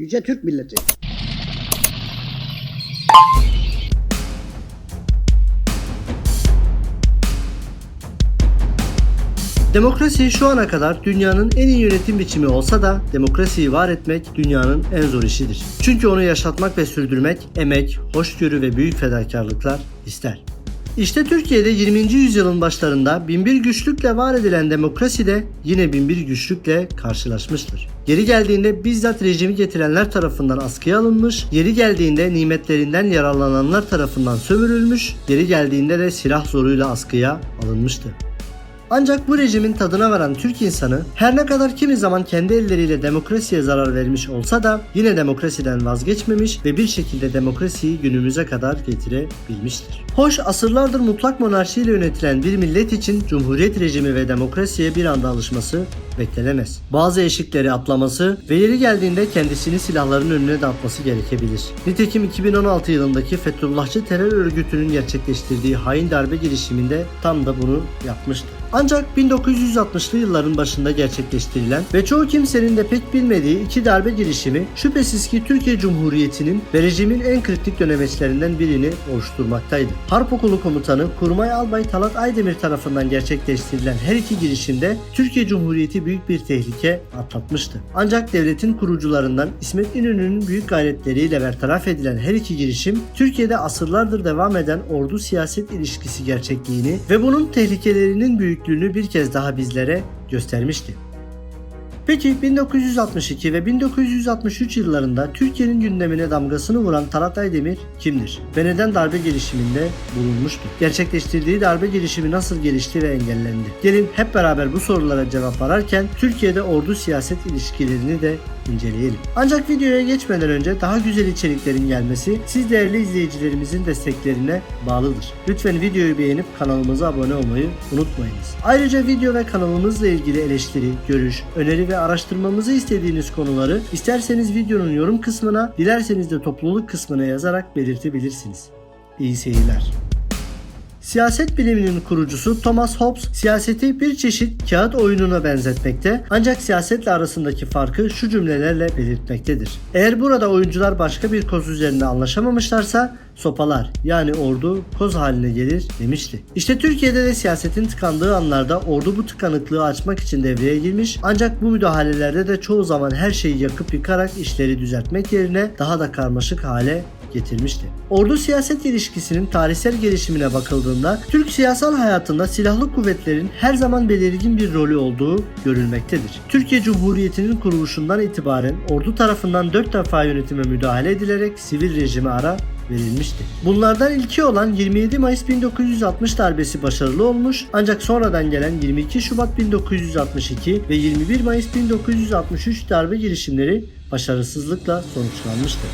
Yüce Türk milleti. Demokrasi şu ana kadar dünyanın en iyi yönetim biçimi olsa da demokrasiyi var etmek dünyanın en zor işidir. Çünkü onu yaşatmak ve sürdürmek emek, hoşgörü ve büyük fedakarlıklar ister. İşte Türkiye'de 20. yüzyılın başlarında binbir güçlükle var edilen demokrasi de yine binbir güçlükle karşılaşmıştır. Geri geldiğinde bizzat rejimi getirenler tarafından askıya alınmış, yeri geldiğinde nimetlerinden yararlananlar tarafından sömürülmüş, geri geldiğinde de silah zoruyla askıya alınmıştı. Ancak bu rejimin tadına varan Türk insanı her ne kadar kimi zaman kendi elleriyle demokrasiye zarar vermiş olsa da yine demokrasiden vazgeçmemiş ve bir şekilde demokrasiyi günümüze kadar getirebilmiştir. Hoş asırlardır mutlak monarşiyle yönetilen bir millet için cumhuriyet rejimi ve demokrasiye bir anda alışması beklenemez. Bazı eşikleri atlaması ve yeri geldiğinde kendisini silahların önüne de atması gerekebilir. Nitekim 2016 yılındaki Fethullahçı terör örgütünün gerçekleştirdiği hain darbe girişiminde tam da bunu yapmıştı. Ancak 1960'lı yılların başında gerçekleştirilen ve çoğu kimsenin de pek bilmediği iki darbe girişimi şüphesiz ki Türkiye Cumhuriyeti'nin ve rejimin en kritik dönemeçlerinden birini oluşturmaktaydı. Harp Okulu Komutanı Kurmay Albay Talat Aydemir tarafından gerçekleştirilen her iki girişimde Türkiye Cumhuriyeti büyük bir tehlike atlatmıştı. Ancak devletin kurucularından İsmet İnönü'nün büyük gayretleriyle bertaraf edilen her iki girişim Türkiye'de asırlardır devam eden ordu siyaset ilişkisi gerçekliğini ve bunun tehlikelerinin büyüklüğünü bir kez daha bizlere göstermişti. Peki 1962 ve 1963 yıllarında Türkiye'nin gündemine damgasını vuran Talat Aydemir kimdir? Ve neden darbe girişiminde bulunmuştu? Gerçekleştirdiği darbe girişimi nasıl gelişti ve engellendi? Gelin hep beraber bu sorulara cevap ararken Türkiye'de ordu siyaset ilişkilerini de inceleyelim. Ancak videoya geçmeden önce daha güzel içeriklerin gelmesi siz değerli izleyicilerimizin desteklerine bağlıdır. Lütfen videoyu beğenip kanalımıza abone olmayı unutmayınız. Ayrıca video ve kanalımızla ilgili eleştiri, görüş, öneri ve araştırmamızı istediğiniz konuları isterseniz videonun yorum kısmına, dilerseniz de topluluk kısmına yazarak belirtebilirsiniz. İyi seyirler. Siyaset biliminin kurucusu Thomas Hobbes siyaseti bir çeşit kağıt oyununa benzetmekte ancak siyasetle arasındaki farkı şu cümlelerle belirtmektedir. Eğer burada oyuncular başka bir koz üzerinde anlaşamamışlarsa sopalar yani ordu koz haline gelir demişti. İşte Türkiye'de de siyasetin tıkandığı anlarda ordu bu tıkanıklığı açmak için devreye girmiş ancak bu müdahalelerde de çoğu zaman her şeyi yakıp yıkarak işleri düzeltmek yerine daha da karmaşık hale getirmişti. Ordu siyaset ilişkisinin tarihsel gelişimine bakıldığında Türk siyasal hayatında silahlı kuvvetlerin her zaman belirgin bir rolü olduğu görülmektedir. Türkiye Cumhuriyeti'nin kuruluşundan itibaren ordu tarafından 4 defa yönetime müdahale edilerek sivil rejime ara verilmişti. Bunlardan ilki olan 27 Mayıs 1960 darbesi başarılı olmuş ancak sonradan gelen 22 Şubat 1962 ve 21 Mayıs 1963 darbe girişimleri başarısızlıkla sonuçlanmıştı.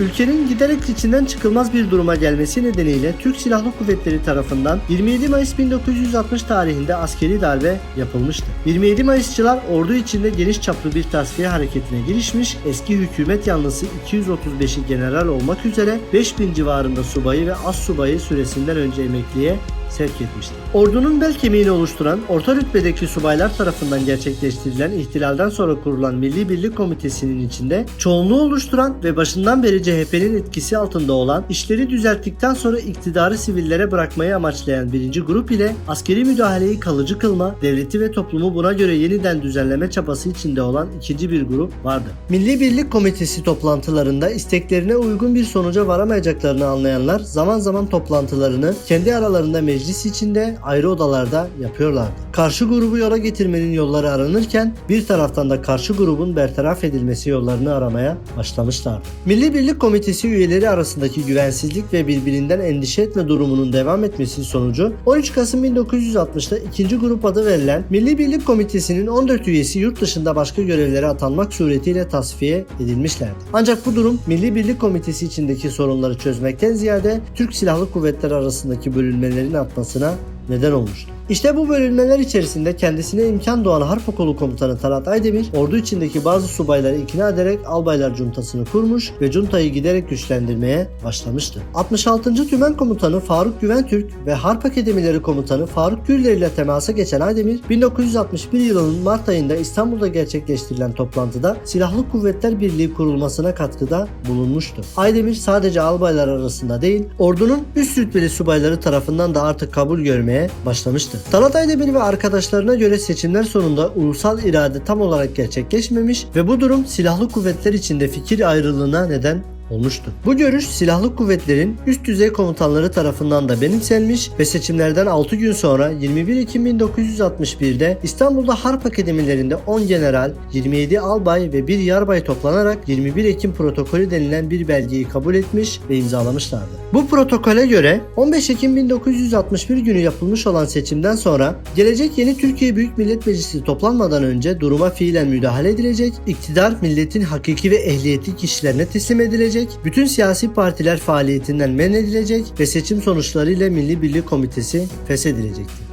Ülkenin giderek içinden çıkılmaz bir duruma gelmesi nedeniyle Türk Silahlı Kuvvetleri tarafından 27 Mayıs 1960 tarihinde askeri darbe yapılmıştı. 27 Mayısçılar ordu içinde geniş çaplı bir tasfiye hareketine girişmiş, eski hükümet yanlısı 235'i general olmak üzere 5000 civarında subayı ve az subayı süresinden önce emekliye sevk etmişti. Ordunun bel kemiğini oluşturan orta rütbedeki subaylar tarafından gerçekleştirilen ihtilalden sonra kurulan Milli Birlik Komitesi'nin içinde çoğunluğu oluşturan ve başından beri CHP'nin etkisi altında olan işleri düzelttikten sonra iktidarı sivillere bırakmayı amaçlayan birinci grup ile askeri müdahaleyi kalıcı kılma, devleti ve toplumu buna göre yeniden düzenleme çabası içinde olan ikinci bir grup vardı. Milli Birlik Komitesi toplantılarında isteklerine uygun bir sonuca varamayacaklarını anlayanlar zaman zaman toplantılarını kendi aralarında meclis içinde ayrı odalarda yapıyorlardı. Karşı grubu yola getirmenin yolları aranırken bir taraftan da karşı grubun bertaraf edilmesi yollarını aramaya başlamışlardı. Milli Birlik Komitesi üyeleri arasındaki güvensizlik ve birbirinden endişe etme durumunun devam etmesi sonucu 13 Kasım 1960'da ikinci grup adı verilen Milli Birlik Komitesi'nin 14 üyesi yurt dışında başka görevlere atanmak suretiyle tasfiye edilmişlerdi. Ancak bu durum Milli Birlik Komitesi içindeki sorunları çözmekten ziyade Türk Silahlı Kuvvetleri arasındaki bölünmelerin artmasına neden olmuştu. İşte bu bölünmeler içerisinde kendisine imkan doğan Harp Okulu Komutanı Talat Aydemir, ordu içindeki bazı subayları ikna ederek albaylar cuntasını kurmuş ve cuntayı giderek güçlendirmeye başlamıştı. 66. Tümen Komutanı Faruk Güventürk ve Harp Akademileri Komutanı Faruk Gürler ile temasa geçen Aydemir, 1961 yılının Mart ayında İstanbul'da gerçekleştirilen toplantıda Silahlı Kuvvetler Birliği kurulmasına katkıda bulunmuştu. Aydemir sadece albaylar arasında değil, ordunun üst rütbeli subayları tarafından da artık kabul görmeye başlamıştı. Talat Aydemir ve arkadaşlarına göre seçimler sonunda ulusal irade tam olarak gerçekleşmemiş ve bu durum silahlı kuvvetler içinde fikir ayrılığına neden olmuştu. Bu görüş silahlı kuvvetlerin üst düzey komutanları tarafından da benimsenmiş ve seçimlerden 6 gün sonra 21 Ekim 1961'de İstanbul'da Harp Akademilerinde 10 general, 27 albay ve 1 yarbay toplanarak 21 Ekim protokolü denilen bir belgeyi kabul etmiş ve imzalamışlardı. Bu protokole göre 15 Ekim 1961 günü yapılmış olan seçimden sonra gelecek yeni Türkiye Büyük Millet Meclisi toplanmadan önce duruma fiilen müdahale edilecek, iktidar milletin hakiki ve ehliyetli kişilerine teslim edilecek, bütün siyasi partiler faaliyetinden men edilecek ve seçim sonuçları ile Milli Birlik Komitesi feshedilecekti.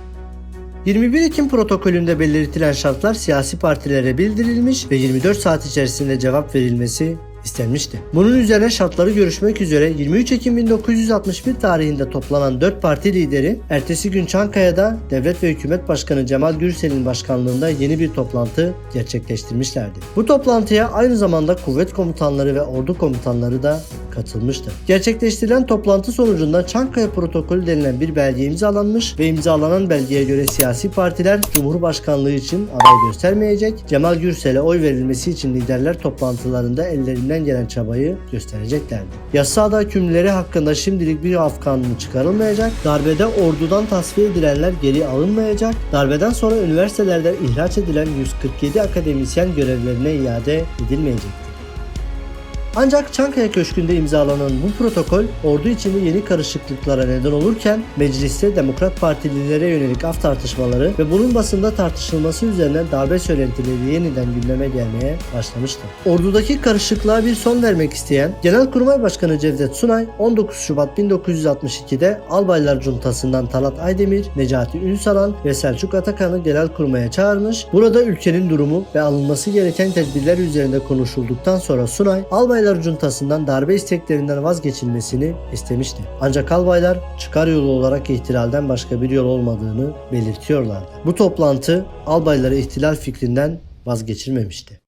21 Ekim protokolünde belirtilen şartlar siyasi partilere bildirilmiş ve 24 saat içerisinde cevap verilmesi istenmişti. Bunun üzerine şartları görüşmek üzere 23 Ekim 1961 tarihinde toplanan 4 parti lideri ertesi gün Çankaya'da Devlet ve Hükümet Başkanı Cemal Gürsel'in başkanlığında yeni bir toplantı gerçekleştirmişlerdi. Bu toplantıya aynı zamanda kuvvet komutanları ve ordu komutanları da katılmıştı. Gerçekleştirilen toplantı sonucunda Çankaya Protokolü denilen bir belge imzalanmış ve imzalanan belgeye göre siyasi partiler Cumhurbaşkanlığı için aday göstermeyecek, Cemal Gürsel'e oy verilmesi için liderler toplantılarında ellerinden gelen çabayı göstereceklerdi. Yasa aday hükümleri hakkında şimdilik bir af çıkarılmayacak, darbede ordudan tasfiye edilenler geri alınmayacak, darbeden sonra üniversitelerden ihraç edilen 147 akademisyen görevlerine iade edilmeyecektir. Ancak Çankaya Köşkü'nde imzalanan bu protokol ordu içinde yeni karışıklıklara neden olurken mecliste Demokrat Partililere yönelik af tartışmaları ve bunun basında tartışılması üzerine darbe söylentileri yeniden gündeme gelmeye başlamıştı. Ordudaki karışıklığa bir son vermek isteyen Genelkurmay Başkanı Cevdet Sunay 19 Şubat 1962'de Albaylar Cuntası'ndan Talat Aydemir, Necati Ünsalan ve Selçuk Atakan'ı Genelkurmay'a çağırmış. Burada ülkenin durumu ve alınması gereken tedbirler üzerinde konuşulduktan sonra Sunay, Albaylar Cuntası'ndan darbe isteklerinden vazgeçilmesini istemişti. Ancak albaylar çıkar yolu olarak ihtilalden başka bir yol olmadığını belirtiyorlardı. Bu toplantı albayları ihtilal fikrinden vazgeçirmemişti.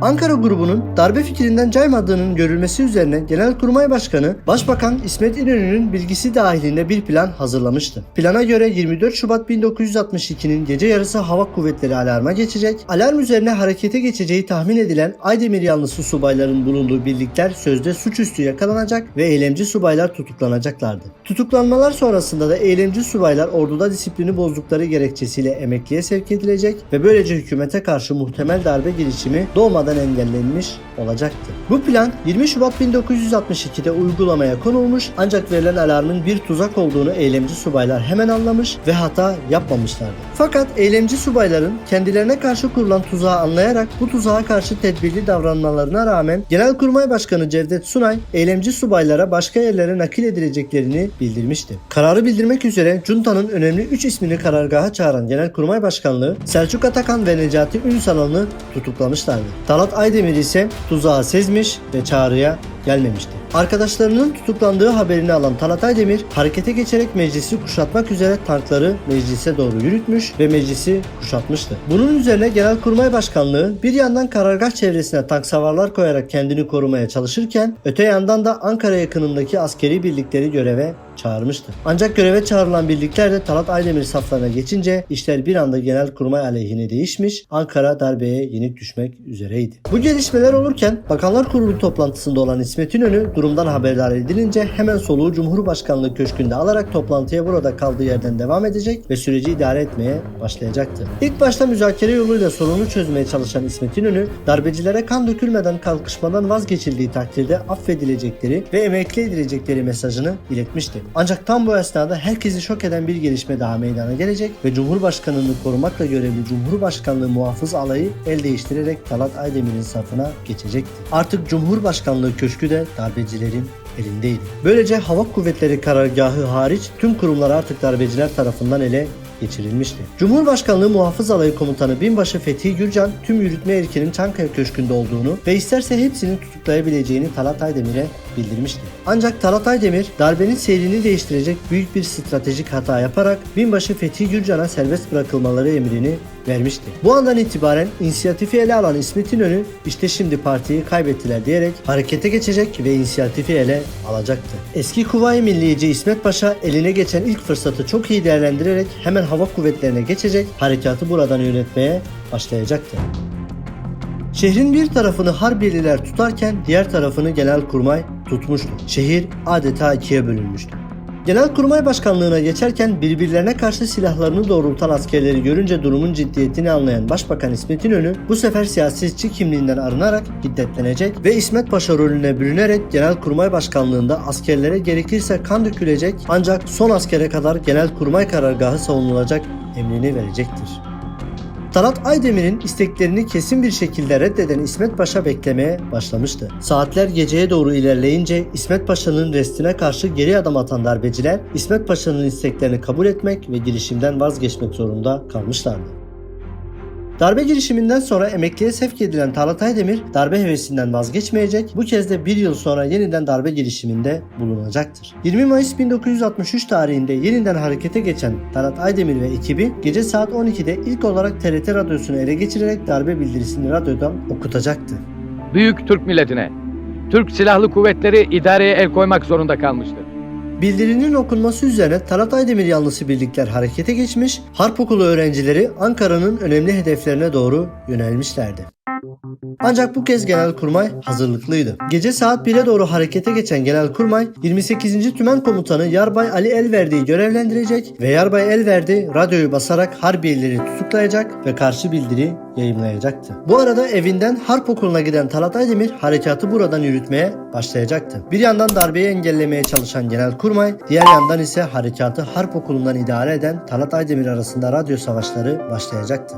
Ankara grubunun darbe fikrinden caymadığının görülmesi üzerine Genelkurmay Başkanı Başbakan İsmet İnönü'nün bilgisi dahilinde bir plan hazırlamıştı. Plana göre 24 Şubat 1962'nin gece yarısı hava kuvvetleri alarma geçecek. Alarm üzerine harekete geçeceği tahmin edilen Aydemir yanlısı subayların bulunduğu birlikler sözde suçüstü yakalanacak ve eylemci subaylar tutuklanacaklardı. Tutuklanmalar sonrasında da eylemci subaylar orduda disiplini bozdukları gerekçesiyle emekliye sevk edilecek ve böylece hükümete karşı muhtemel darbe girişimi doğmadan engellenmiş olacaktı. Bu plan 20 Şubat 1962'de uygulamaya konulmuş ancak verilen alarmın bir tuzak olduğunu eylemci subaylar hemen anlamış ve hata yapmamışlardı. Fakat eylemci subayların kendilerine karşı kurulan tuzağı anlayarak bu tuzağa karşı tedbirli davranmalarına rağmen Genelkurmay Başkanı Cevdet Sunay eylemci subaylara başka yerlere nakil edileceklerini bildirmişti. Kararı bildirmek üzere Cunta'nın önemli 3 ismini karargaha çağıran Genelkurmay Başkanlığı Selçuk Atakan ve Necati Ünsalan'ı tutuklamışlardı. Talat Aydemir ise tuzağı sezmiş ve çağrıya gelmemişti. Arkadaşlarının tutuklandığı haberini alan Talat Aydemir harekete geçerek meclisi kuşatmak üzere tankları meclise doğru yürütmüş ve meclisi kuşatmıştı. Bunun üzerine Genelkurmay Başkanlığı bir yandan karargah çevresine tank savarlar koyarak kendini korumaya çalışırken öte yandan da Ankara yakınındaki askeri birlikleri göreve çağırmıştı. Ancak göreve çağrılan birlikler de Talat Aydemir saflarına geçince işler bir anda Genelkurmay aleyhine değişmiş, Ankara darbeye yenik düşmek üzereydi. Bu gelişmeler olurken Bakanlar Kurulu toplantısında olan İsmet İnönü durumdan haberdar edilince hemen soluğu Cumhurbaşkanlığı Köşkü'nde alarak toplantıya burada kaldığı yerden devam edecek ve süreci idare etmeye başlayacaktı. İlk başta müzakere yoluyla sorunu çözmeye çalışan İsmet İnönü, darbecilere kan dökülmeden kalkışmadan vazgeçildiği takdirde affedilecekleri ve emekli edilecekleri mesajını iletmişti. Ancak tam bu esnada herkesi şok eden bir gelişme daha meydana gelecek ve Cumhurbaşkanını korumakla görevli Cumhurbaşkanlığı muhafız alayı el değiştirerek Talat Aydemir'in safına geçecekti. Artık Cumhurbaşkanlığı köşkü de darbecilerin elindeydi. Böylece hava kuvvetleri karargahı hariç tüm kurumlar artık darbeciler tarafından ele geçirilmişti. Cumhurbaşkanlığı Muhafız Alayı Komutanı Binbaşı Fethi Gürcan tüm yürütme erkinin Çankaya Köşkü'nde olduğunu ve isterse hepsini tutuklayabileceğini Talat Aydemir'e bildirmişti. Ancak Talat Aydemir darbenin seyrini değiştirecek büyük bir stratejik hata yaparak Binbaşı Fethi Gürcan'a serbest bırakılmaları emrini vermişti. Bu andan itibaren inisiyatifi ele alan İsmet İnönü işte şimdi partiyi kaybettiler diyerek harekete geçecek ve inisiyatifi ele alacaktı. Eski Kuvayi Milliyeci İsmet Paşa eline geçen ilk fırsatı çok iyi değerlendirerek hemen hava kuvvetlerine geçecek, harekatı buradan yönetmeye başlayacaktı. Şehrin bir tarafını Harbiyeliler tutarken diğer tarafını Genelkurmay tutmuştu. Şehir adeta ikiye bölünmüştü. Genelkurmay Başkanlığına geçerken birbirlerine karşı silahlarını doğrultan askerleri görünce durumun ciddiyetini anlayan Başbakan İsmet İnönü bu sefer siyasetçi kimliğinden arınarak hiddetlenecek ve İsmet Paşa rolüne bürünerek Genelkurmay Başkanlığında askerlere gerekirse kan dökülecek ancak son askere kadar Genelkurmay karargahı savunulacak emrini verecektir. Talat Aydemir'in isteklerini kesin bir şekilde reddeden İsmet Paşa beklemeye başlamıştı. Saatler geceye doğru ilerleyince İsmet Paşa'nın restine karşı geri adım atan darbeciler İsmet Paşa'nın isteklerini kabul etmek ve girişimden vazgeçmek zorunda kalmışlardı. Darbe girişiminden sonra emekliye sevk edilen Talat Aydemir darbe hevesinden vazgeçmeyecek, bu kez de bir yıl sonra yeniden darbe girişiminde bulunacaktır. 20 Mayıs 1963 tarihinde yeniden harekete geçen Talat Aydemir ve ekibi gece saat 12'de ilk olarak TRT radyosunu ele geçirerek darbe bildirisini radyodan okutacaktı. Büyük Türk milletine, Türk Silahlı Kuvvetleri idareye el koymak zorunda kalmıştır. Bildirinin okunması üzerine Talat Aydemir yanlısı birlikler harekete geçmiş, Harp Okulu öğrencileri Ankara'nın önemli hedeflerine doğru yönelmişlerdi. Ancak bu kez Genelkurmay hazırlıklıydı. Gece saat 1'e doğru harekete geçen Genelkurmay 28. Tümen Komutanı Yarbay Ali Elverdi'yi görevlendirecek ve Yarbay Elverdi radyoyu basarak Harbiyelileri tutuklayacak ve karşı bildiri yayımlayacaktı. Bu arada evinden Harp Okulu'na giden Talat Aydemir harekatı buradan yürütmeye başlayacaktı. Bir yandan darbeyi engellemeye çalışan Genelkurmay, diğer yandan ise harekatı Harp Okulu'ndan idare eden Talat Aydemir arasında radyo savaşları başlayacaktı.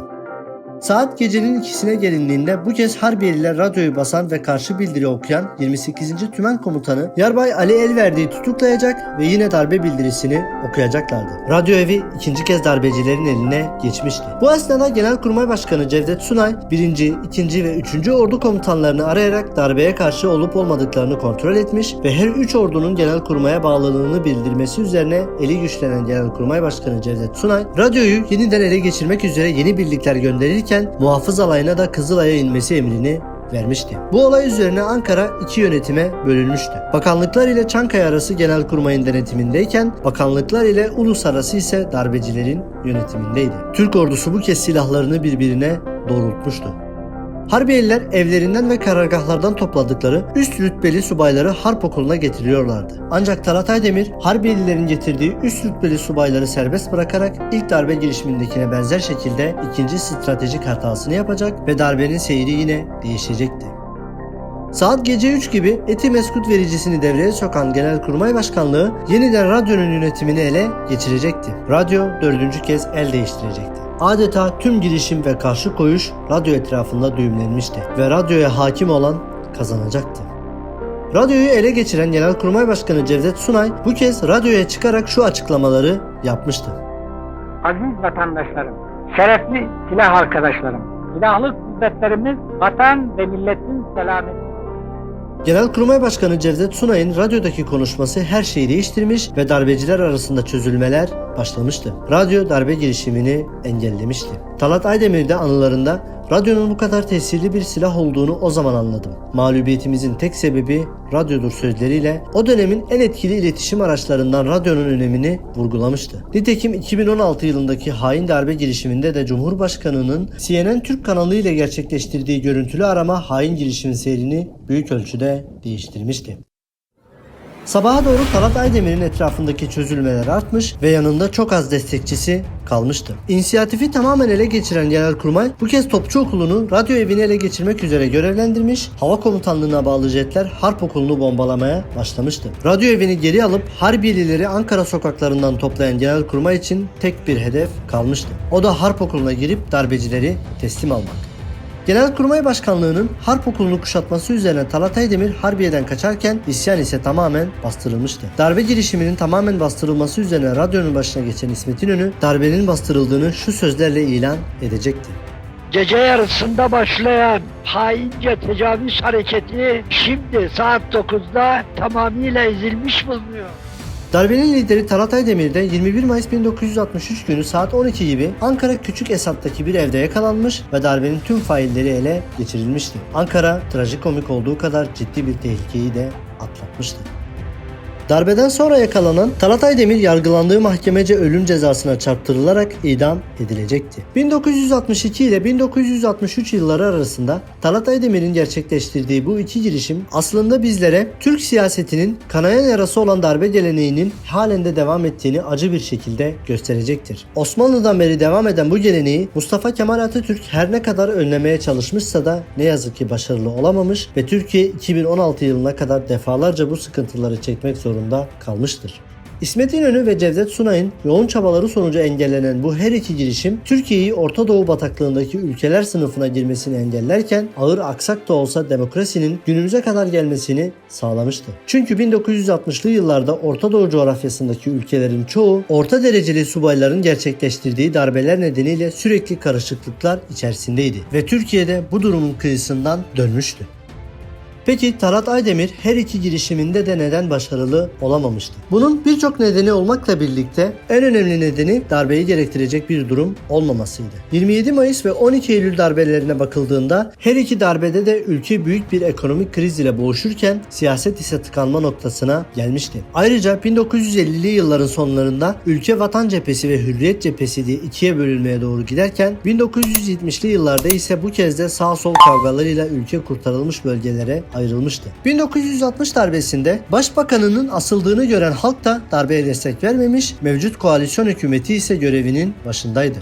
Saat gecenin ikisine gelindiğinde bu kez Harbiyeliler radyoyu basan ve karşı bildiri okuyan 28. Tümen Komutanı Yarbay Ali Elverdi'yi tutuklayacak ve yine darbe bildirisini okuyacaklardı. Radyo evi ikinci kez darbecilerin eline geçmişti. Bu esnada Genelkurmay Başkanı Cevdet Sunay 1. 2. ve 3. Ordu komutanlarını arayarak darbeye karşı olup olmadıklarını kontrol etmiş ve her üç ordunun Genelkurmay'a bağlılığını bildirmesi üzerine eli güçlenen Genelkurmay Başkanı Cevdet Sunay radyoyu yeniden ele geçirmek üzere yeni birlikler gönderirken muhafız alayına da Kızılay'a inmesi emrini vermişti. Bu olay üzerine Ankara iki yönetime bölünmüştü. Bakanlıklar ile Çankaya arası Genelkurmay'ın denetimindeyken bakanlıklar ile Ulus arası ise darbecilerin yönetimindeydi. Türk ordusu bu kez silahlarını birbirine doğrultmuştu. Harbiyeliler evlerinden ve karargahlardan topladıkları üst rütbeli subayları harp okuluna getiriyorlardı. Ancak Talat Aydemir Harbiyelilerin getirdiği üst rütbeli subayları serbest bırakarak ilk darbe girişimindekine benzer şekilde ikinci stratejik hatasını yapacak ve darbenin seyri yine değişecekti. Saat gece 3 gibi eti meskut vericisini devreye sokan Genelkurmay Başkanlığı yeniden radyonun yönetimini ele geçirecekti. Radyo dördüncü kez el değiştirecekti. Adeta tüm girişim ve karşı koyuş radyo etrafında düğümlenmişti ve radyoya hakim olan kazanacaktı. Radyoyu ele geçiren Genelkurmay Başkanı Cevdet Sunay bu kez radyoya çıkarak şu açıklamaları yapmıştı. Aziz vatandaşlarım, şerefli silah arkadaşlarım, silahlı kuvvetlerimiz vatan ve milletin selameti Genelkurmay Başkanı Cevdet Sunay'ın radyodaki konuşması her şeyi değiştirmiş ve darbeciler arasında çözülmeler başlamıştı. Radyo darbe girişimini engellemişti. Talat Aydemir de anılarında radyonun bu kadar tesirli bir silah olduğunu o zaman anladım. Mağlubiyetimizin tek sebebi radyodur sözleriyle o dönemin en etkili iletişim araçlarından radyonun önemini vurgulamıştı. Nitekim 2016 yılındaki hain darbe girişiminde de Cumhurbaşkanı'nın CNN Türk kanalı ile gerçekleştirdiği görüntülü arama hain girişimin seyrini büyük ölçüde değiştirmişti. Sabaha doğru Talat Aydemir'in etrafındaki çözülmeler artmış ve yanında çok az destekçisi kalmıştı. İnisiyatifi tamamen ele geçiren Genelkurmay bu kez Topçu Okulu'nu radyo evini ele geçirmek üzere görevlendirmiş, hava komutanlığına bağlı jetler Harp Okulu'nu bombalamaya başlamıştı. Radyo evini geri alıp Harbiyelileri Ankara sokaklarından toplayan Genelkurmay için tek bir hedef kalmıştı. O da Harp Okulu'na girip darbecileri teslim almak. Genelkurmay Başkanlığı'nın harp okulunu kuşatması üzerine Talat Aydemir Harbiye'den kaçarken isyan ise tamamen bastırılmıştı. Darbe girişiminin tamamen bastırılması üzerine radyonun başına geçen İsmet İnönü darbenin bastırıldığını şu sözlerle ilan edecekti. Gece yarısında başlayan haince tecavüz hareketi şimdi saat 9'da tamamıyla ezilmiş bulunuyor. Darbenin lideri Talat Aydemir de 21 Mayıs 1963 günü saat 12 gibi Ankara Küçük Esat'taki bir evde yakalanmış ve darbenin tüm failleri ele geçirilmişti. Ankara trajikomik olduğu kadar ciddi bir tehlikeyi de atlatmıştı. Darbeden sonra yakalanan Talat Aydemir yargılandığı mahkemece ölüm cezasına çarptırılarak idam edilecekti. 1962 ile 1963 yılları arasında Talat Aydemir'in gerçekleştirdiği bu iki girişim aslında bizlere Türk siyasetinin kanayan yarası olan darbe geleneğinin halen de devam ettiğini acı bir şekilde gösterecektir. Osmanlı'dan beri devam eden bu geleneği Mustafa Kemal Atatürk her ne kadar önlemeye çalışmışsa da ne yazık ki başarılı olamamış ve Türkiye 2016 yılına kadar defalarca bu sıkıntıları çekmek zorunda kalmıştır. İsmet İnönü ve Cevdet Sunay'ın yoğun çabaları sonucu engellenen bu her iki girişim Türkiye'yi Orta Doğu bataklığındaki ülkeler sınıfına girmesini engellerken ağır aksak da olsa demokrasinin günümüze kadar gelmesini sağlamıştı. Çünkü 1960'lı yıllarda Orta Doğu coğrafyasındaki ülkelerin çoğu orta dereceli subayların gerçekleştirdiği darbeler nedeniyle sürekli karışıklıklar içerisindeydi ve Türkiye'de bu durumun kıyısından dönmüştü. Peki Talat Aydemir her iki girişiminde de neden başarılı olamamıştı? Bunun birçok nedeni olmakla birlikte en önemli nedeni darbeyi gerektirecek bir durum olmamasıydı. 27 Mayıs ve 12 Eylül darbelerine bakıldığında her iki darbede de ülke büyük bir ekonomik kriz ile boğuşurken siyaset ise tıkanma noktasına gelmişti. Ayrıca 1950'li yılların sonlarında ülke Vatan Cephesi ve Hürriyet Cephesi diye ikiye bölünmeye doğru giderken 1970'li yıllarda ise bu kez de sağ sol kavgalarıyla ülke kurtarılmış bölgelere ayrılmıştı. 1960 darbesinde başbakanının asıldığını gören halk da darbeye destek vermemiş, mevcut koalisyon hükümeti ise görevinin başındaydı.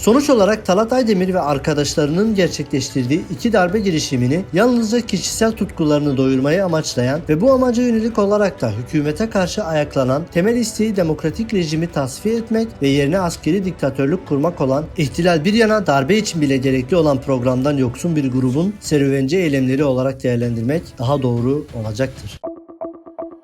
Sonuç olarak Talat Aydemir ve arkadaşlarının gerçekleştirdiği iki darbe girişimini yalnızca kişisel tutkularını doyurmayı amaçlayan ve bu amaca yönelik olarak da hükümete karşı ayaklanan temel isteği demokratik rejimi tasfiye etmek ve yerine askeri diktatörlük kurmak olan ihtilal bir yana darbe için bile gerekli olan programdan yoksun bir grubun serüvenci eylemleri olarak değerlendirmek daha doğru olacaktır.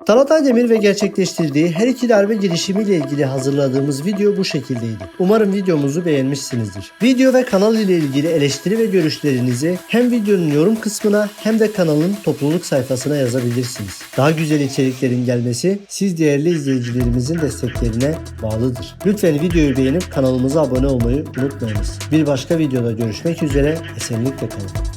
Talat Aydemir ve gerçekleştirdiği her iki darbe girişimiyle ilgili hazırladığımız video bu şekildeydi. Umarım videomuzu beğenmişsinizdir. Video ve kanal ile ilgili eleştiri ve görüşlerinizi hem videonun yorum kısmına hem de kanalın topluluk sayfasına yazabilirsiniz. Daha güzel içeriklerin gelmesi siz değerli izleyicilerimizin desteklerine bağlıdır. Lütfen videoyu beğenip kanalımıza abone olmayı unutmayınız. Bir başka videoda görüşmek üzere. Esenlikle kalın.